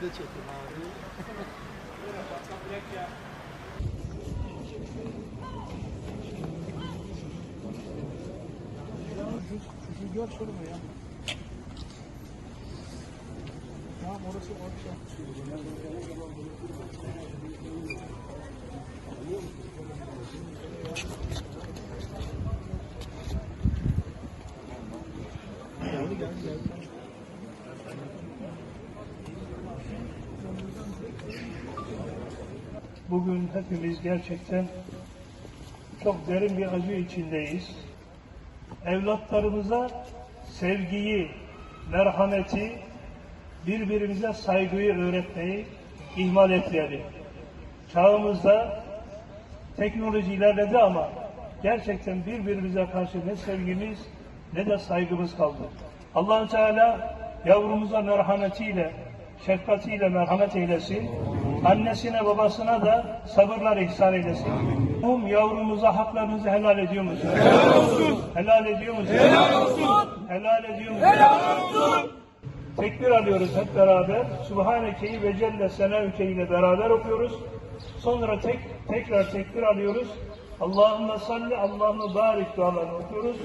de çekin abi. Şu gör şunu ya. Tamam orası orası. Bugün hepimiz gerçekten çok derin bir acı içindeyiz. Evlatlarımıza sevgiyi, merhameti, birbirimize saygıyı öğretmeyi ihmal etmeyelim. Çağımızda teknoloji ilerledi ama gerçekten birbirimize karşı ne sevgimiz ne de saygımız kaldı. allah Teala yavrumuza merhametiyle, şefkatiyle merhamet eylesin. Annesine babasına da sabırlar ihsan eylesin. Um yavrumuza haklarınızı helal ediyor musunuz? Helal olsun. Helal ediyor musunuz? Helal olsun. Helal ediyor musunuz? Helal olsun. Tekbir alıyoruz hep beraber. Subhaneke'yi ve Celle Senevke ile beraber okuyoruz. Sonra tek tekrar tekbir alıyoruz. Allahümme salli, Allahümme barik dualarını okuyoruz.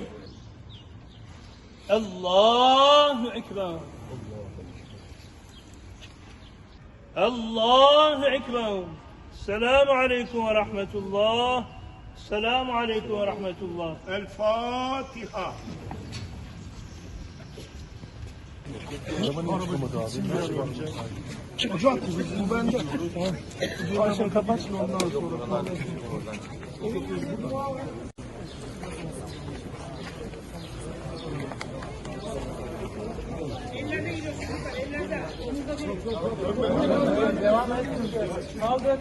Allahu Ekber. Allahu Ekber. Selamu Aleyküm ve Rahmetullah. Selamu Aleyküm ve Rahmetullah. El Fatiha. Hocam bu bende. Ayşen kapatsın ondan sonra. Kaldır.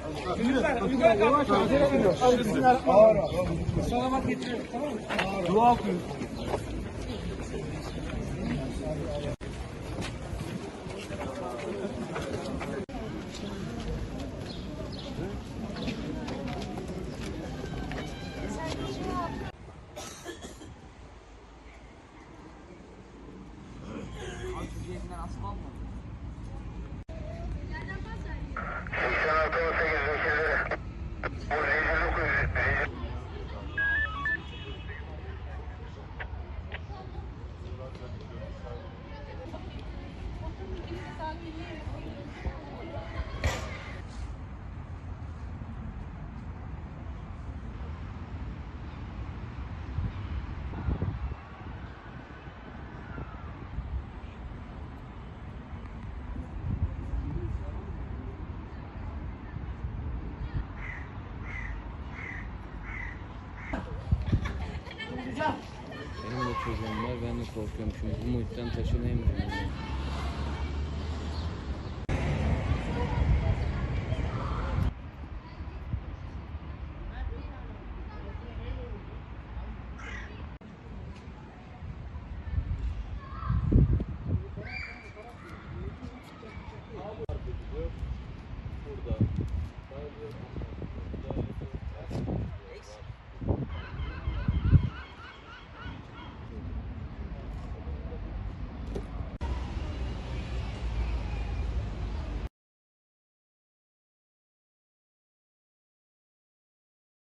Yukarı yavaş acele ediyor. Ağır ağır. Salavat getiriyor tamam mı? Dua okuyun. Benim de çocuğum var, ben de korkuyorum çünkü bu muhitten taşınayım.